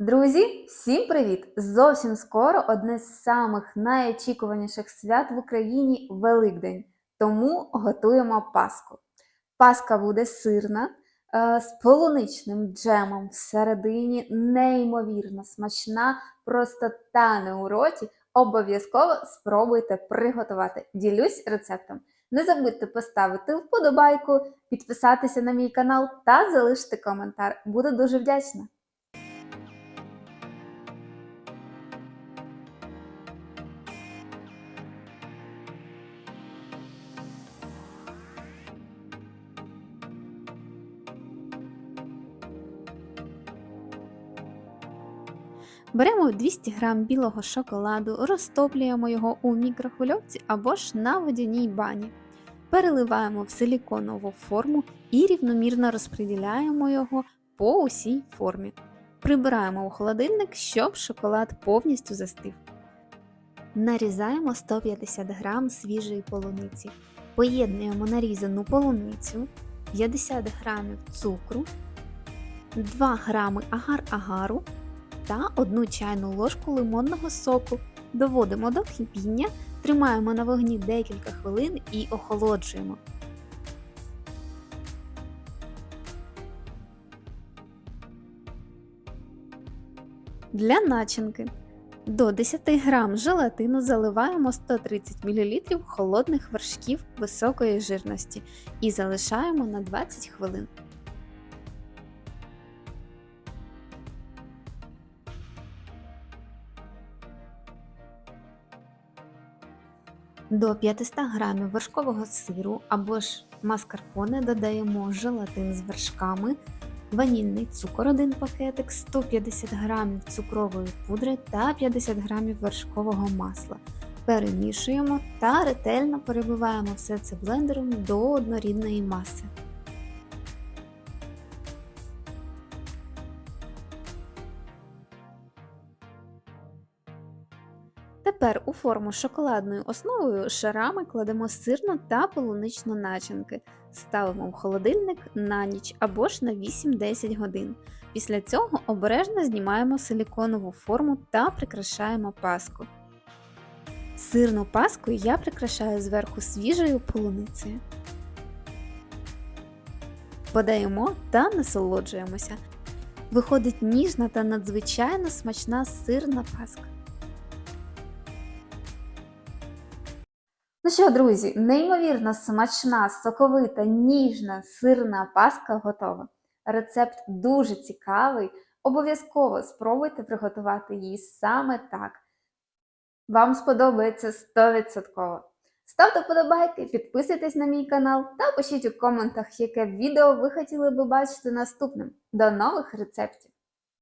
Друзі, всім привіт! Зовсім скоро одне з самих найочікуваніших свят в Україні Великдень. Тому готуємо Пасху. Паска буде сирна е, з полуничним джемом всередині, неймовірно смачна, просто тане у роті. Обов'язково спробуйте приготувати. Ділюсь рецептом. Не забудьте поставити вподобайку, підписатися на мій канал та залишити коментар. Буду дуже вдячна. Беремо 200 г білого шоколаду, розтоплюємо його у мікрохвильовці або ж на водяній бані. Переливаємо в силіконову форму і рівномірно розподіляємо його по усій формі. Прибираємо у холодильник, щоб шоколад повністю застив. Нарізаємо 150 г свіжої полуниці. Поєднуємо нарізану полуницю, 50 г цукру, 2 г агар-агару та 1 чайну ложку лимонного соку. Доводимо до кипіння, тримаємо на вогні декілька хвилин і охолоджуємо. Для начинки до 10 г желатину заливаємо 130 мл холодних вершків високої жирності і залишаємо на 20 хвилин. До 500 грамів вершкового сиру або ж маскарпоне додаємо желатин з вершками, ванільний цукор 1 пакетик, 150 грамів цукрової пудри та 50 грамів вершкового масла. Перемішуємо та ретельно перебиваємо все це блендером до однорідної маси. Тепер у форму шоколадною основою шарами кладемо сирну та полуничну начинки, ставимо в холодильник на ніч або ж на 8-10 годин. Після цього обережно знімаємо силіконову форму та прикрашаємо паску. Сирну паску я прикрашаю зверху свіжою полуницею. Подаємо та насолоджуємося. Виходить ніжна та надзвичайно смачна сирна паска. Ну що, друзі, неймовірно смачна, соковита, ніжна, сирна паска готова. Рецепт дуже цікавий. Обов'язково спробуйте приготувати її саме так. Вам сподобається 100%. Ставте вподобайки, підписуйтесь на мій канал та пишіть у коментах, яке відео ви хотіли би бачити наступним. До нових рецептів!